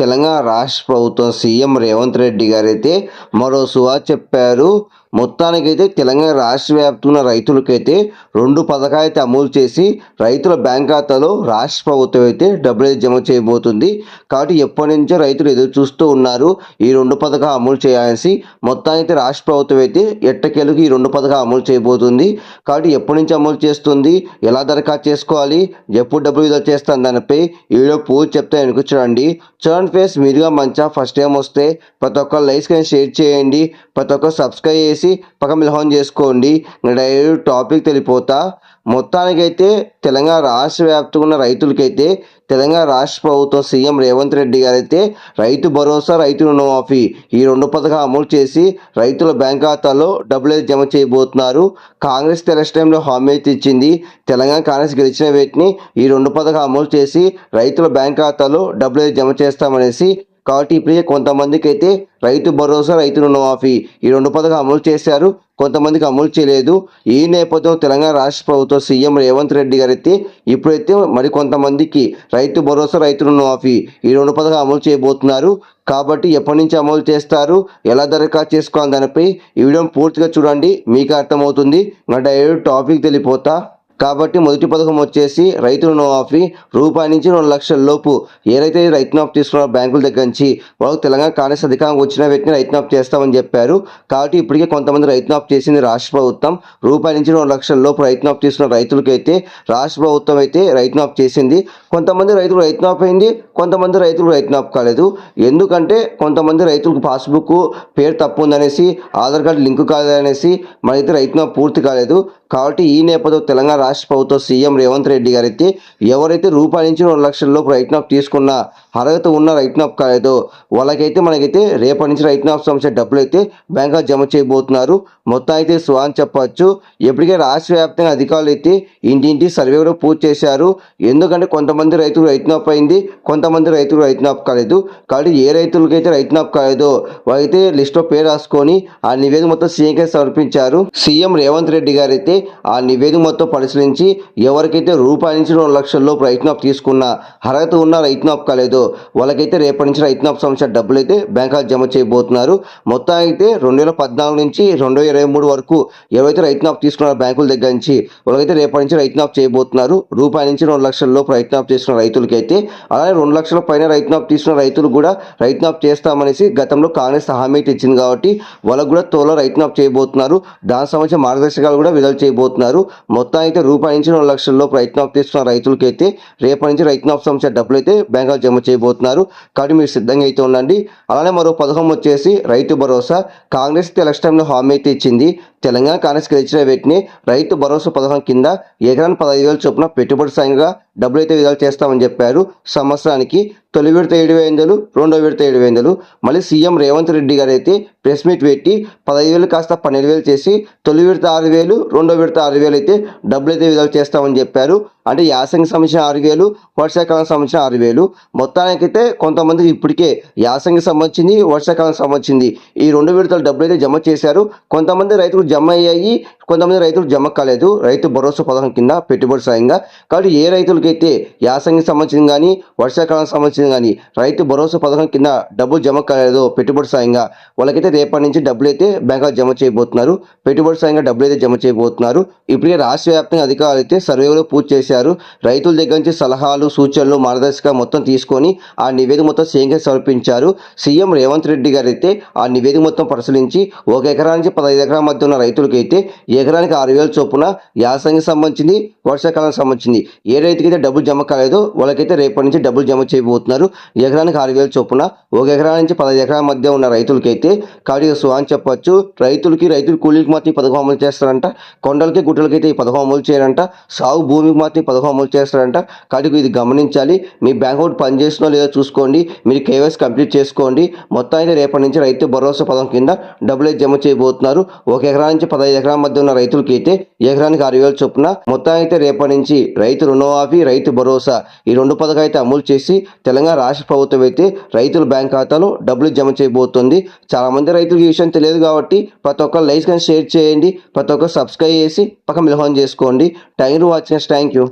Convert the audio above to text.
తెలంగాణ రాష్ట్ర ప్రభుత్వం సీఎం రేవంత్ రెడ్డి గారైతే మరో సువా చెప్పారు. మొత్తానికైతే తెలంగాణ రాష్ట్ర వ్యాప్తంగా రైతులకైతే రెండు పథకాలు అయితే అమలు చేసి రైతుల బ్యాంక్ ఖాతాలో రాష్ట్ర ప్రభుత్వం అయితే డబ్బులు అయితే జమ చేయబోతుంది. కాబట్టి ఎప్పటి నుంచో రైతులు ఎదురు చూస్తూ ఉన్నారు ఈ రెండు పథకాలు అమలు చేయాల్సి. మొత్తానికి రాష్ట్ర ప్రభుత్వం అయితే ఎట్టకేలకు ఈ రెండు పథకాలు అమలు చేయబోతుంది. కాబట్టి ఎప్పటి నుంచి అమలు చేస్తుంది? ఎలా దరఖాస్తు చేసుకోవాలి? ఎప్పుడు డబ్బులు విడుదల చేస్తాను దానిపై ఈ వీడియో పూర్తి చెప్తే వెనుక చూడండి. చూడండి ఫేస్ మీరుగా మంచిగా ఫస్ట్ టైం వస్తే ప్రతి ఒక్క లైక్స్ కానీ షేర్ చేయండి ప్రతి ఒక్కరు సబ్స్క్రైబ్ చేసి పక్కన మిలహోన్ చేసుకోండి. డైరెక్ట్ టాపిక్ తెలిపోతా. మొత్తానికైతే తెలంగాణ రాష్ట్ర వ్యాప్తంగా ఉన్న రైతులకైతే తెలంగాణ రాష్ట్ర ప్రభుత్వం సీఎం రేవంత్ రెడ్డి గారైతే రైతు భరోసా రైతు రుణమాఫీ ఈ రెండు పథకాలు అమలు చేసి రైతుల బ్యాంక్ ఖాతాలో డబ్బులు జమ చేయబోతున్నారు. కాంగ్రెస్ తెలస్ టైంలో హామీ అయితే ఇచ్చింది. తెలంగాణ కాంగ్రెస్ గెలిచిన వీటిని ఈ రెండు పథకాలు అమలు చేసి రైతుల బ్యాంక్ ఖాతాలో డబ్బులు జమ చేస్తామనేసి కాబట్టి ఇప్పుడే కొంతమందికి అయితే రైతు భరోసా రైతు రుణమాఫీ ఈ రెండు పథకాలు అమలు చేశారు. కొంతమందికి అమలు చేయలేదు. ఈ నేపథ్యంలో తెలంగాణ రాష్ట్ర ప్రభుత్వం సీఎం రేవంత్ రెడ్డి గారు అయితే ఇప్పుడైతే మరి కొంతమందికి రైతు భరోసా రైతు రుణమాఫీ ఈ రెండు పథకాలు అమలు చేయబోతున్నారు. కాబట్టి ఎప్పటి నుంచి అమలు చేస్తారు? ఎలా దరఖాస్తు చేసుకోవాలి? దానిపై ఈ వీడియో పూర్తిగా చూడండి. మీకు అర్థమవుతుంది. నా డైరెక్ట్ టాపిక్ తెలిపోతా. కాబట్టి మొదటి పథకం వచ్చేసి రైతు రుణమాఫీ రూపాయి నుంచి రెండు లక్షల లోపు ఏదైతే రైతు మాఫ్ తీసుకున్నారో బ్యాంకుల దగ్గర నుంచి వాళ్ళకి తెలంగాణ కాంగ్రెస్ అధికారం వచ్చిన వ్యక్తిని రైతు మాఫ్ చేస్తామని చెప్పారు. కాబట్టి ఇప్పటికే కొంతమంది రైతు మాఫ్ చేసింది రాష్ట్ర ప్రభుత్వం. రూపాయి నుంచి రెండు లక్షల లోపు రైతు మాఫ్ తీసుకున్న రైతులకైతే రాష్ట్ర ప్రభుత్వం అయితే రైతు మాఫ్ చేసింది. కొంతమంది రైతులు రైతు మాఫ్ అయింది కొంతమంది రైతులు రైతు మాఫ్ కాలేదు. ఎందుకంటే కొంతమంది రైతులకు పాస్బుక్ పేరు తప్పు ఉందనేసి ఆధార్ కార్డు లింక్ కాలేదనేసి మనైతే రైతు మాఫ్ పూర్తి కాలేదు. కాబట్టి ఈ నేపథ్యంలో తెలంగాణ రాష్ట్ర ప్రభుత్వం సీఎం రేవంత్ రెడ్డి గారైతే ఎవరైతే రూపాయి నుంచి రెండు లక్షల లోపు రైతు మాఫ్ తీసుకున్న అర్హత ఉన్న రైతు మాఫ్ కాలేదో వాళ్ళకైతే మనకైతే రేపటి నుంచి రైతు మాఫ్ సంస్థ డబ్బులు అయితే బ్యాంకులో జమ చేయబోతున్నారు. మొత్తం అయితే స్వాన్ చెప్పచ్చు. ఇప్పటికే రాష్ట్ర వ్యాప్తంగా అధికారులు అయితే ఇంటింటి సర్వే కూడా పూర్తి చేశారు. ఎందుకంటే కొంతమంది రైతులు రైతు నాప్ అయింది కొంతమంది రైతులు రైతు నాప్ కాలేదు. కాబట్టి ఏ రైతులకైతే రైతు నాప్ కాలేదో వాళ్ళైతే లిస్ట్లో పేరు రాసుకొని ఆ నివేదిక మొత్తం సీఎంకే సమర్పించారు. సీఎం రేవంత్ రెడ్డి గారు అయితే ఆ నివేదిక మొత్తం పరిశీలించి ఎవరికైతే రూపాయి నుంచి రెండు లక్షల్లో రైతునాప్ రైతు తీసుకున్న అర్హత ఉన్న రైతు కాలేదు కాలేదో వాళ్ళకైతే రేపటి నుంచి రైతు మాఫ్ సంస్థ డబ్బులు అయితే బ్యాంకులో జమ చేయబోతున్నారు. మొత్తం అయితే రెండు వేల పద్నాలుగు నుంచి రెండు వేల ఇరవై మూడు వరకు ఎవరైతే రైతు మాఫ్ తీసుకున్నారో బ్యాంకుల దగ్గర నుంచి వాళ్ళకైతే రేపటి నుంచి రైతు చేయబోతున్నారు. రూపాయి నుంచి రెండు లక్షల్లో రైతునాప్ చేసిన రైతులకైతే అలాగే రెండు లక్షల పైన రైతు తీసుకున్న రైతులు కూడా రైతు చేస్తామనేసి గతంలో కాంగ్రెస్ హామీ ఇచ్చింది కాబట్టి వాళ్ళకు కూడా త్వరలో రైతు చేయబోతున్నారు. దానికి సంబంధించిన మార్గదర్శకాలు కూడా విడుదల చేయబోతున్నారు. మొత్తం అయితే రూపాయి నుంచి రెండు లక్షల్లో రైతు మాఫ్ తీసుకున్న రైతులకైతే రేపటి నుంచి రైతు మాఫ్ సంస్థ డబ్బులు అయితే బ్యాంకులో జమ చేయబోతున్నారు. కాబట్టి మీరు సిద్ధంగా అయితే ఉండండి. అలానే మరో పథకం వచ్చేసి రైతు భరోసా. కాంగ్రెస్ ఎలక్షన్ టైంలో హామీ అయితే ఇచ్చింది. తెలంగాణ కాంగ్రెస్ గెలిచిన వీటిని రైతు భరోసా పథకం కింద ఎకరానికి పదహైదు వేల చొప్పున పెట్టుబడి సాయంగా డబ్బులు అయితే విడుదల చేస్తామని చెప్పారు. సంవత్సరానికి తొలి విడత ఏడు వేలు రెండో విడత ఏడు వేలు మళ్ళీ సీఎం రేవంత్ రెడ్డి గారు అయితే ప్రెస్ మీట్ పెట్టి పదహైదు వేలు కాస్త పన్నెండు వేలు చేసి తొలి విడత ఆరు వేలు రెండో విడత ఆరు వేలు అయితే డబ్బులు అయితే విడుదల చేస్తామని చెప్పారు. అంటే యాసంగి సంబంధించిన ఆరు వేలు వర్షాకాలం సంబంధించిన ఆరు వేలు. మొత్తానికైతే కొంతమంది ఇప్పటికే యాసంగి సంబంధించింది వర్షాకాలం సంబంధించింది. ఈ రెండు విడతల డబ్బులు అయితే జమ చేశారు. కొంతమంది రైతులు జమ అయ్యాయి కొంతమంది రైతులు జమ కాలేదు. రైతు భరోసా పథకం కింద పెట్టుబడి సాయంగా. కాబట్టి ఏ రైతులకైతే యాసంగి సంబంధించింది కానీ వర్షాకాలం సంబంధించింది కానీ రైతు భరోసా పథకం కింద డబ్బులు జమ కాలేదు పెట్టుబడి సాయంగా వాళ్ళకైతే రేపటి నుంచి డబ్బులు అయితే బ్యాంకులో జమ చేయబోతున్నారు. పెట్టుబడి సాయంగా డబ్బులు అయితే జమ చేయబోతున్నారు. ఇప్పటికే రాష్ట్ర వ్యాప్తంగా అధికారులు అయితే సర్వేలో పూర్తి చేశారు. రైతుల దగ్గర నుంచి సలహాలు సూచనలు మార్గదర్శక మొత్తం తీసుకొని ఆ నివేదిక మొత్తం సీఎంకి సమర్పించారు. సీఎం రేవంత్ రెడ్డి గారు అయితే ఆ నివేదిక మొత్తం పరిశీలించి ఒక ఎకరా నుంచి పదహైదు ఎకరాల మధ్య ఉన్న రైతులకైతే ఎకరానికి ఆరు వేల చొప్పున యాసంగి సంబంధించింది వర్షాకాలం సంబంధించింది. ఏ రైతుకైతే డబ్బులు జమ కాలేదో వాళ్ళకైతే రేపటి నుంచి డబ్బులు జమ చేయబోతున్నారు. ఎకరానికి ఆరు వేల చొప్పున ఒక ఎకరా నుంచి పదహైదు ఎకరాల మధ్య ఉన్న రైతులకైతే కాడిగా సో అని చెప్పొచ్చు. రైతులకి రైతులు కూలీకి మాత్రం ఈ పథకం అమలు చేస్తారంట. కొండలకి గుట్టలకైతే ఈ పథకం అమలు చేయరంట సాగు భూమికి మాత్రం పథకం అమలు చేస్తారంట. కాబట్టి ఇది గమనించాలి. మీ బ్యాంక్ అకౌంట్ పనిచేస్తుందో లేదో చూసుకోండి. మీరు కేవైసీ కంప్లీట్ చేసుకోండి. మొత్తం అయితే రేపటి నుంచి రైతు భరోసా పథకం కింద డబ్బులు జమ చేయబోతున్నారు. ఒక ఎకరా నుంచి పదహైదు ఎకరాల మధ్య ఉన్న రైతులకి అయితే ఎకరానికి ఆరు వేలు చొప్పున మొత్తం అయితే రేపటి నుంచి రైతు రుణమాఫీ రైతు భరోసా ఈ రెండు పథకం అయితే అమలు చేసి తెలంగాణ రాష్ట్ర ప్రభుత్వం అయితే రైతుల బ్యాంక్ ఖాతాలో డబ్బులు జమ చేయబోతుంది. చాలా మంది రైతులకు ఈ విషయం తెలియదు కాబట్టి ప్రతి ఒక్కరు లైక్ కానీ షేర్ చేయండి. ప్రతి ఒక్కరు సబ్స్క్రైబ్ చేసి పక్కన మిలహం చేసుకోండి. Thank you watching. Thank you.